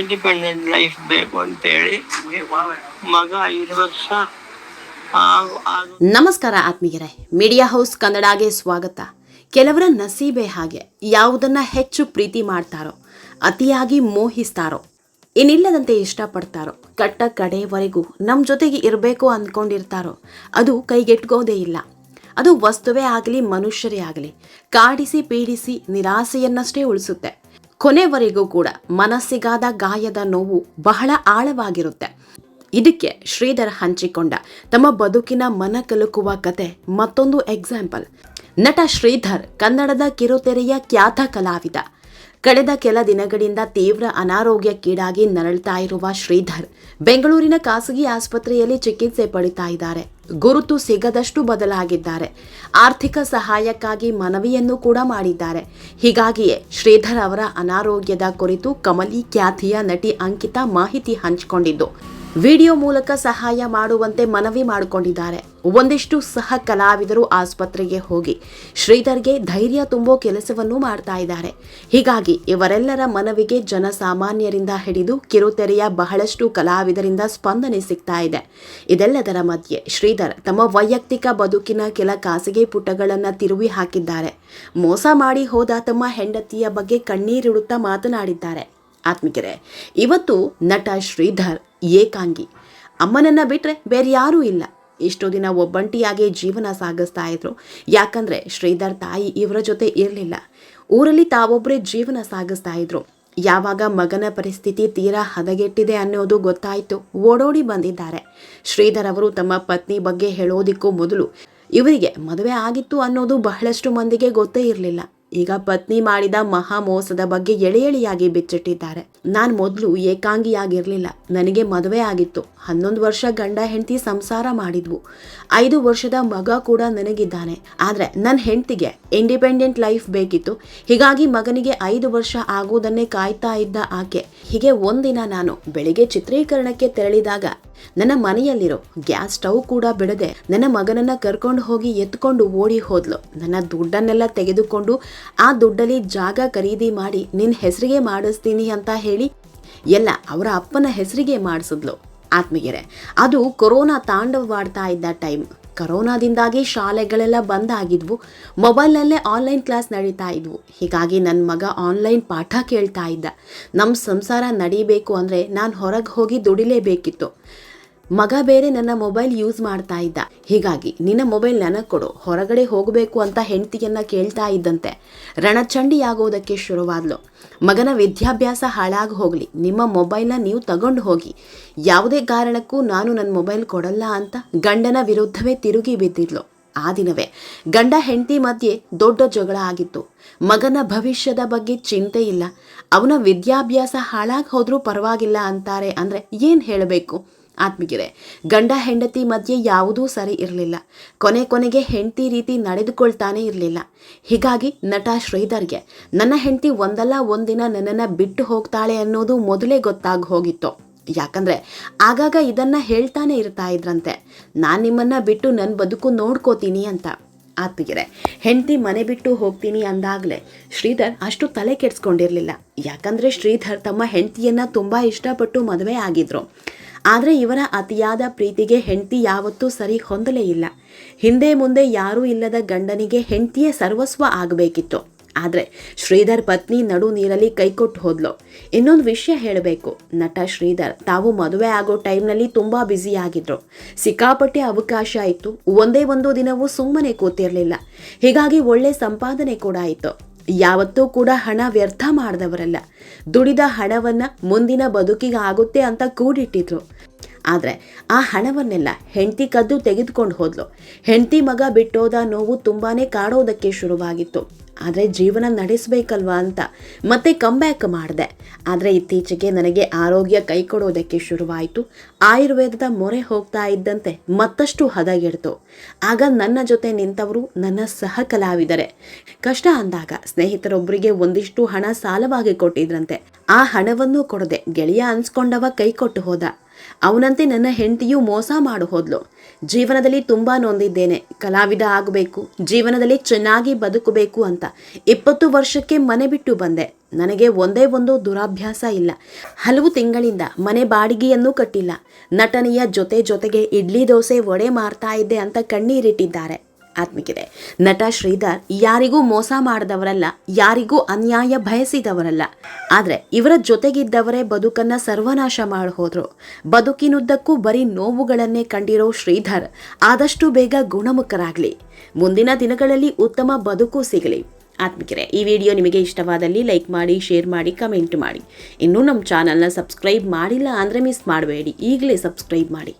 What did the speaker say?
Independent life ಬೇಕು ಅಂತೇಳಿ ಮಗ ಐದು ವರ್ಷ ನಮಸ್ಕಾರ ಆತ್ಮೀಯರೇ. ಮೀಡಿಯಾ ಹೌಸ್ ಕನ್ನಡಗೆ ಸ್ವಾಗತ. ಕೆಲವರ ನಸೀಬೆ ಹಾಗೆ ಯಾವುದನ್ನ ಹೆಚ್ಚು ಪ್ರೀತಿ ಮಾಡ್ತಾರೋ, ಅತಿಯಾಗಿ ಮೋಹಿಸ್ತಾರೋ, ಇನ್ನಿಲ್ಲದಂತೆ ಇಷ್ಟಪಡ್ತಾರೋ, ಕಟ್ಟ ಕಡೆಯವರೆಗೂ ನಮ್ಮ ಜೊತೆಗೆ ಇರಬೇಕು ಅಂದ್ಕೊಂಡಿರ್ತಾರೋ ಅದು ಕೈಗೆಟ್ಕೋದೇ ಇಲ್ಲ. ಅದು ವಸ್ತುವೇ ಆಗಲಿ, ಮನುಷ್ಯರೇ ಆಗಲಿ, ಕಾಡಿಸಿ ಪೀಡಿಸಿ ನಿರಾಸೆಯನ್ನಷ್ಟೇ ಉಳಿಸುತ್ತೆ. ಕೊನೆವರೆಗೂ ಕೂಡ ಮನಸ್ಸಿಗಾದ ಗಾಯದ ನೋವು ಬಹಳ ಆಳವಾಗಿರುತ್ತೆ. ಇದಕ್ಕೆ ಶ್ರೀಧರ್ ಹಂಚಿಕೊಂಡ ತಮ್ಮ ಬದುಕಿನ ಮನ ಕಲುಕುವ ಕತೆ ಮತ್ತೊಂದು ಎಕ್ಸಾಂಪಲ್ ನಟ ಶ್ರೀಧರ್ ಕನ್ನಡದ ಕಿರುತೆರೆಯ ಖ್ಯಾತ ಕಲಾವಿದ. ಕಳೆದ ಕೆಲ ದಿನಗಳಿಂದ ತೀವ್ರ ಅನಾರೋಗ್ಯಕ್ಕೀಡಾಗಿ ನರಳ್ತಾ ಇರುವ ಶ್ರೀಧರ್ ಬೆಂಗಳೂರಿನ ಖಾಸಗಿ ಆಸ್ಪತ್ರೆಯಲ್ಲಿ ಚಿಕಿತ್ಸೆ ಪಡಿತಾ ಇದ್ದಾರೆ. ಗುರುತು ಸಿಗದಷ್ಟು ಬದಲಾಗಿದ್ದಾರೆ. ಆರ್ಥಿಕ ಸಹಾಯಕ್ಕಾಗಿ ಮನವಿಯನ್ನು ಕೂಡ ಮಾಡಿದ್ದಾರೆ. ಹೀಗಾಗಿಯೇ ಶ್ರೀಧರ್ ಅವರ ಅನಾರೋಗ್ಯದ ಕುರಿತು ಕಮಲಿ ಖ್ಯಾತಿಯ ನಟಿ ಅಂಕಿತಾ ಮಾಹಿತಿ ಹಂಚಿಕೊಂಡಿದ್ದು. ವಿಡಿಯೋ ಮೂಲಕ ಸಹಾಯ ಮಾಡುವಂತೆ ಮನವಿ ಮಾಡಿಕೊಂಡಿದ್ದಾರೆ. ಒಂದಿಷ್ಟು ಸಹ ಕಲಾವಿದರು ಆಸ್ಪತ್ರೆಗೆ ಹೋಗಿ ಶ್ರೀಧರ್ಗೆ ಧೈರ್ಯ ತುಂಬೋ ಕೆಲಸವನ್ನು ಮಾಡ್ತಾ ಇದ್ದಾರೆ. ಹೀಗಾಗಿ ಇವರೆಲ್ಲರ ಮನವಿಗೆ ಜನಸಾಮಾನ್ಯರಿಂದ ಹಿಡಿದು ಕಿರುತೆರೆಯ ಬಹಳಷ್ಟು ಕಲಾವಿದರಿಂದ ಸ್ಪಂದನೆ ಸಿಗ್ತಾ ಇದೆ. ಇದೆಲ್ಲದರ ಮಧ್ಯೆ ಶ್ರೀಧರ್ ತಮ್ಮ ವೈಯಕ್ತಿಕ ಬದುಕಿನ ಕೆಲ ಖಾಸಗಿ ಪುಟಗಳನ್ನು ತಿರುವಿ ಹಾಕಿದ್ದಾರೆ. ಮೋಸ ಮಾಡಿ ಹೋದ ತಮ್ಮ ಹೆಂಡತಿಯ ಬಗ್ಗೆ ಕಣ್ಣೀರಿಡುತ್ತಾ ಮಾತನಾಡಿದ್ದಾರೆ. ಆತ್ಮಿಕರೇ, ಇವತ್ತು ನಟ ಶ್ರೀಧರ್ ಏಕಾಂಗಿ. ಅಮ್ಮನನ್ನ ಬಿಟ್ರೆ ಬೇರೆ ಯಾರೂ ಇಲ್ಲ. ಎಷ್ಟೋ ದಿನ ಒಬ್ಬಂಟಿಯಾಗಿ ಜೀವನ ಸಾಗಿಸ್ತಾ ಇದ್ರು. ಯಾಕಂದ್ರೆ ಶ್ರೀಧರ್ ತಾಯಿ ಇವರ ಜೊತೆ ಇರಲಿಲ್ಲ. ಊರಲ್ಲಿ ತಾವೊಬ್ಬರೇ ಜೀವನ ಸಾಗಿಸ್ತಾ ಇದ್ರು. ಯಾವಾಗ ಮಗನ ಪರಿಸ್ಥಿತಿ ತೀರಾ ಹದಗೆಟ್ಟಿದೆ ಅನ್ನೋದು ಗೊತ್ತಾಯಿತು. ಓಡೋಡಿ ಬಂದಿದ್ದಾರೆ. ಶ್ರೀಧರ್ ಅವರು ತಮ್ಮ ಪತ್ನಿ ಬಗ್ಗೆ ಹೇಳೋದಿಕ್ಕೂ ಮೊದಲು ಇವರಿಗೆ ಮದುವೆ ಆಗಿತ್ತು ಅನ್ನೋದು ಬಹಳಷ್ಟು ಮಂದಿಗೆ ಗೊತ್ತೇ ಇರಲಿಲ್ಲ. ಈಗ ಪತ್ನಿ ಮಾಡಿದ ಮಹಾ ಮೋಸದ ಬಗ್ಗೆ ಎಳೆ ಎಳೆಯಾಗಿ ಬಿಚ್ಚಿಟ್ಟಿದ್ದಾರೆ. ನಾನು ಮೊದಲು ಏಕಾಂಗಿಯಾಗಿರಲಿಲ್ಲ. ನನಗೆ ಮದುವೆ ಆಗಿತ್ತು. ಹನ್ನೊಂದು ವರ್ಷ ಗಂಡ ಹೆಂಡತಿ ಸಂಸಾರ ಮಾಡಿದ್ವು. ಐದು ವರ್ಷದ ಮಗ ಕೂಡ ನನಗಿದ್ದಾನೆ. ಆದ್ರೆ ನನ್ನ ಹೆಂಡತಿಗೆ ಇಂಡಿಪೆಂಡೆಂಟ್ ಲೈಫ್ ಬೇಕಿತ್ತು. ಹೀಗಾಗಿ ಮಗನಿಗೆ ಐದು ವರ್ಷ ಆಗುವುದನ್ನೇ ಕಾಯ್ತಾ ಇದ್ದ ಆಕೆ. ಹೀಗೆ ಒಂದಿನ ನಾನು ಬೆಳಿಗ್ಗೆ ಚಿತ್ರೀಕರಣಕ್ಕೆ ತೆರಳಿದಾಗ ನನ್ನ ಮನೆಯಲ್ಲಿರೋ ಗ್ಯಾಸ್ ಸ್ಟವ್ ಕೂಡ ಬಿಡದೆ ನನ್ನ ಮಗನನ್ನ ಕರ್ಕೊಂಡು ಹೋಗಿ ಎತ್ಕೊಂಡು ಓಡಿ ಹೋದ್ಲು. ನನ್ನ ದುಡ್ಡನ್ನೆಲ್ಲ ತೆಗೆದುಕೊಂಡು ಆ ದುಡ್ಡಲ್ಲಿ ಜಾಗ ಖರೀದಿ ಮಾಡಿ ನಿನ್ನ ಹೆಸರಿಗೆ ಮಾಡಿಸ್ತೀನಿ ಅಂತ ಹೇಳಿ ಎಲ್ಲ ಅವರ ಅಪ್ಪನ ಹೆಸರಿಗೆ ಮಾಡಿಸಿದ್ಲು. ಆತ್ಮಗೆರೆ ಅದು ಕೊರೋನಾ ತಾಂಡವವಾಡ್ತಾ ಇದ್ದ ಟೈಮ್. ಕರೋನಾದಿಂದಾಗಿ ಶಾಲೆಗಳೆಲ್ಲ ಬಂದ್ ಆಗಿದ್ವು. ಮೊಬೈಲ್ನಲ್ಲೇ ಆನ್ಲೈನ್ ಕ್ಲಾಸ್ ನಡೀತಾ ಇದ್ವು. ಹೀಗಾಗಿ ನನ್ನ ಮಗ ಆನ್ಲೈನ್ ಪಾಠ ಕೇಳ್ತಾ ಇದ್ದ. ನಮ್ಮ ಸಂಸಾರ ನಡೀಬೇಕು ಅಂದರೆ ನಾನು ಹೊರಗೆ ಹೋಗಿ ದುಡಿಲೇಬೇಕಿತ್ತು. ಮಗ ಬೇರೆ ನನ್ನ ಮೊಬೈಲ್ ಯೂಸ್ ಮಾಡ್ತಾ ಇದ್ದ. ಹೀಗಾಗಿ ನಿನ್ನ ಮೊಬೈಲ್ ನನಗೆ ಕೊಡು, ಹೊರಗಡೆ ಹೋಗಬೇಕು ಅಂತ ಹೆಂಡತಿಯನ್ನ ಕೇಳ್ತಾ ಇದ್ದಂತೆ. ರಣಚಂಡಿಯಾಗೋದಕ್ಕೆ ಶುರುವಾದ್ಲು. ಮಗನ ವಿದ್ಯಾಭ್ಯಾಸ ಹಾಳಾಗಿ ಹೋಗಲಿ, ನಿಮ್ಮ ಮೊಬೈಲ್ನ ನೀವು ತಗೊಂಡು ಹೋಗಿ. ಯಾವುದೇ ಕಾರಣಕ್ಕೂ ನಾನು ನನ್ನ ಮೊಬೈಲ್ ಕೊಡಲ್ಲ ಅಂತ ಗಂಡನ ವಿರುದ್ಧವೇ ತಿರುಗಿ ಬಿದ್ದಿದ್ಲು. ಆ ದಿನವೇ ಗಂಡ ಹೆಂಡತಿ ಮಧ್ಯೆ ದೊಡ್ಡ ಜಗಳ ಆಗಿತ್ತು. ಮಗನ ಭವಿಷ್ಯದ ಬಗ್ಗೆ ಚಿಂತೆ ಇಲ್ಲ. ಅವನ ವಿದ್ಯಾಭ್ಯಾಸ ಹಾಳಾಗಿ ಹೋದ್ರೂ ಪರವಾಗಿಲ್ಲ ಅಂತಾರೆ ಅಂದ್ರೆ ಏನು ಹೇಳಬೇಕು? ಆತ್ಮಿಗೆರೆ ಗಂಡ ಹೆಂಡತಿ ಮಧ್ಯೆ ಯಾವುದೂ ಸರಿ ಇರಲಿಲ್ಲ. ಕೊನೆ ಕೊನೆಗೆ ಹೆಂಡತಿ ರೀತಿ ನಡೆದುಕೊಳ್ತಾನೆ ಇರಲಿಲ್ಲ. ಹೀಗಾಗಿ ನಟ ಶ್ರೀಧರ್ಗೆ, ನನ್ನ ಹೆಂಡತಿ ಒಂದಲ್ಲ ಒಂದಿನ ನನ್ನನ್ನು ಬಿಟ್ಟು ಹೋಗ್ತಾಳೆ ಅನ್ನೋದು ಮೊದಲೇ ಗೊತ್ತಾಗಿ ಹೋಗಿತ್ತು. ಯಾಕಂದ್ರೆ, ಆಗಾಗ ಇದನ್ನ ಹೇಳ್ತಾನೆ ಇರ್ತಾ ಇದ್ರಂತೆ. ನಾನು ನಿಮ್ಮನ್ನ ಬಿಟ್ಟು ನನ್ನ ಬದುಕು ನೋಡ್ಕೋತೀನಿ ಅಂತ. ಆತ್ಮಿಗೆರೆ ಹೆಂಡತಿ ಮನೆ ಬಿಟ್ಟು ಹೋಗ್ತೀನಿ ಅಂದಾಗಲೇ ಶ್ರೀಧರ್ ಅಷ್ಟು ತಲೆ ಕೆಡಿಸ್ಕೊಂಡಿರಲಿಲ್ಲ. ಯಾಕಂದ್ರೆ ಶ್ರೀಧರ್ ತಮ್ಮ ಹೆಂಡತಿಯನ್ನು ತುಂಬಾ ಇಷ್ಟಪಟ್ಟು ಮದುವೆ ಆಗಿದ್ರು. ಆದರೆ ಇವರ ಅತಿಯಾದ ಪ್ರೀತಿಗೆ ಹೆಂಡತಿ ಯಾವತ್ತೂ ಸರಿ ಹೊಂದಲೇ ಇಲ್ಲ. ಹಿಂದೆ ಮುಂದೆ ಯಾರೂ ಇಲ್ಲದ ಗಂಡನಿಗೆ ಹೆಂಡತಿಯೇ ಸರ್ವಸ್ವ ಆಗಬೇಕಿತ್ತು. ಆದರೆ ಶ್ರೀಧರ್ ಪತ್ನಿ ನಡು ನೀರಲ್ಲಿ ಕೈಕೊಟ್ಟು ಹೋದ್ಲು. ಇನ್ನೊಂದು ವಿಷಯ ಹೇಳಬೇಕು. ನಟ ಶ್ರೀಧರ್ ತಾವು ಮದುವೆ ಆಗೋ ಟೈಮ್ನಲ್ಲಿ ತುಂಬ ಆಗಿದ್ರು. ಸಿಕ್ಕಾಪಟ್ಟೆ ಅವಕಾಶ ಇತ್ತು. ಒಂದೇ ಒಂದು ದಿನವೂ ಸುಮ್ಮನೆ ಕೂತಿರಲಿಲ್ಲ. ಹೀಗಾಗಿ ಒಳ್ಳೆ ಸಂಪಾದನೆ ಕೂಡ ಇತ್ತು ಯಾವತ್ತೂ ಕೂಡ ಹಣ ವ್ಯರ್ಥ ಮಾಡಿದವರಲ್ಲ. ದುಡಿದ ಹಣವನ್ನು ಮುಂದಿನ ಬದುಕಿಗೆ ಆಗುತ್ತೆ ಅಂತ ಕೂಡಿಟ್ಟಿದ್ರು. ಆದರೆ ಆ ಹಣವನ್ನೆಲ್ಲ ಹೆಂಡತಿ ಕದ್ದು ತೆಗೆದುಕೊಂಡು ಹೋದ್ಲು. ಹೆಂಡತಿ ಮಗ ಬಿಟ್ಟೋದ ನೋವು ತುಂಬಾ ಕಾಡೋದಕ್ಕೆ ಶುರುವಾಗಿತ್ತು. ಆದರೆ ಜೀವನ ನಡೆಸಬೇಕಲ್ವಾ ಅಂತ ಮತ್ತೆ ಕಂಬ್ಯಾಕ್ ಮಾಡಿದೆ. ಆದರೆ ಇತ್ತೀಚೆಗೆ ನನಗೆ ಆರೋಗ್ಯ ಕೈ ಕೊಡೋದಕ್ಕೆ ಶುರುವಾಯಿತು. ಆಯುರ್ವೇದದ ಮೊರೆ ಹೋಗ್ತಾ ಇದ್ದಂತೆ ಮತ್ತಷ್ಟು ಹದಗೆಡ್ತು. ಆಗ ನನ್ನ ಜೊತೆ ನಿಂತವರು ನನ್ನ ಸಹ ಕಲಾವಿದರೆ ಕಷ್ಟ ಅಂದಾಗ ಸ್ನೇಹಿತರೊಬ್ಬರಿಗೆ ಒಂದಿಷ್ಟು ಹಣ ಸಾಲವಾಗಿ ಕೊಟ್ಟಿದ್ರಂತೆ. ಆ ಹಣವನ್ನು ಕೊಡದೆ ಗೆಳೆಯ ಅನ್ಸ್ಕೊಂಡವ ಕೈ ಕೊಟ್ಟು ಹೋದ. ಅವನಂತೆ ನನ್ನ ಹೆಂಡತಿಯು ಮೋಸ ಮಾಡು ಹೋದ್ಲು. ಜೀವನದಲ್ಲಿ ತುಂಬ ನೊಂದಿದ್ದೇನೆ. ಕಲಾವಿದ ಆಗಬೇಕು, ಜೀವನದಲ್ಲಿ ಚೆನ್ನಾಗಿ ಬದುಕಬೇಕು ಅಂತ ಇಪ್ಪತ್ತು ವರ್ಷಕ್ಕೆ ಮನೆ ಬಿಟ್ಟು ಬಂದೆ. ನನಗೆ ಒಂದೇ ಒಂದು ದುರಾಭ್ಯಾಸ ಇಲ್ಲ. ಹಲವು ತಿಂಗಳಿಂದ ಮನೆ ಬಾಡಿಗೆಯನ್ನು ಕಟ್ಟಿಲ್ಲ. ನಟನೆಯ ಜೊತೆ ಜೊತೆಗೆ ಇಡ್ಲಿ ದೋಸೆ ವಡೆ ಮಾರ್ತಾ ಇದ್ದೆ ಅಂತ ಕಣ್ಣೀರಿಟ್ಟಿದ್ದಾರೆ. ಆತ್ಮಿಕಿದೆ ನಟ ಶ್ರೀಧರ್ ಯಾರಿಗೂ ಮೋಸ ಮಾಡಿದವರಲ್ಲ, ಯಾರಿಗೂ ಅನ್ಯಾಯ ಬಯಸಿದವರಲ್ಲ. ಆದರೆ ಇವರ ಜೊತೆಗಿದ್ದವರೇ ಬದುಕನ್ನ ಸರ್ವನಾಶ ಮಾಡಿ ಹೋದರು ಬದುಕಿನುದ್ದಕ್ಕೂ ಬರೀ ನೋವುಗಳನ್ನೇ ಕಂಡಿರೋ ಶ್ರೀಧರ್ ಆದಷ್ಟು ಬೇಗ ಗುಣಮುಖರಾಗಲಿ. ಮುಂದಿನ ದಿನಗಳಲ್ಲಿ ಉತ್ತಮ ಬದುಕು ಸಿಗಲಿ. ಆತ್ಮಿಕರೇ ಈ ವಿಡಿಯೋ ನಿಮಗೆ ಇಷ್ಟವಾದಲ್ಲಿ ಲೈಕ್ ಮಾಡಿ, ಶೇರ್ ಮಾಡಿ, ಕಮೆಂಟ್ ಮಾಡಿ. ಇನ್ನೂ ನಮ್ಮ ಚಾನಲ್ನ ಸಬ್ಸ್ಕ್ರೈಬ್ ಮಾಡಿಲ್ಲ ಅಂದರೆ ಮಿಸ್ ಮಾಡಬೇಡಿ. ಈಗಲೇ ಸಬ್ಸ್ಕ್ರೈಬ್ ಮಾಡಿ.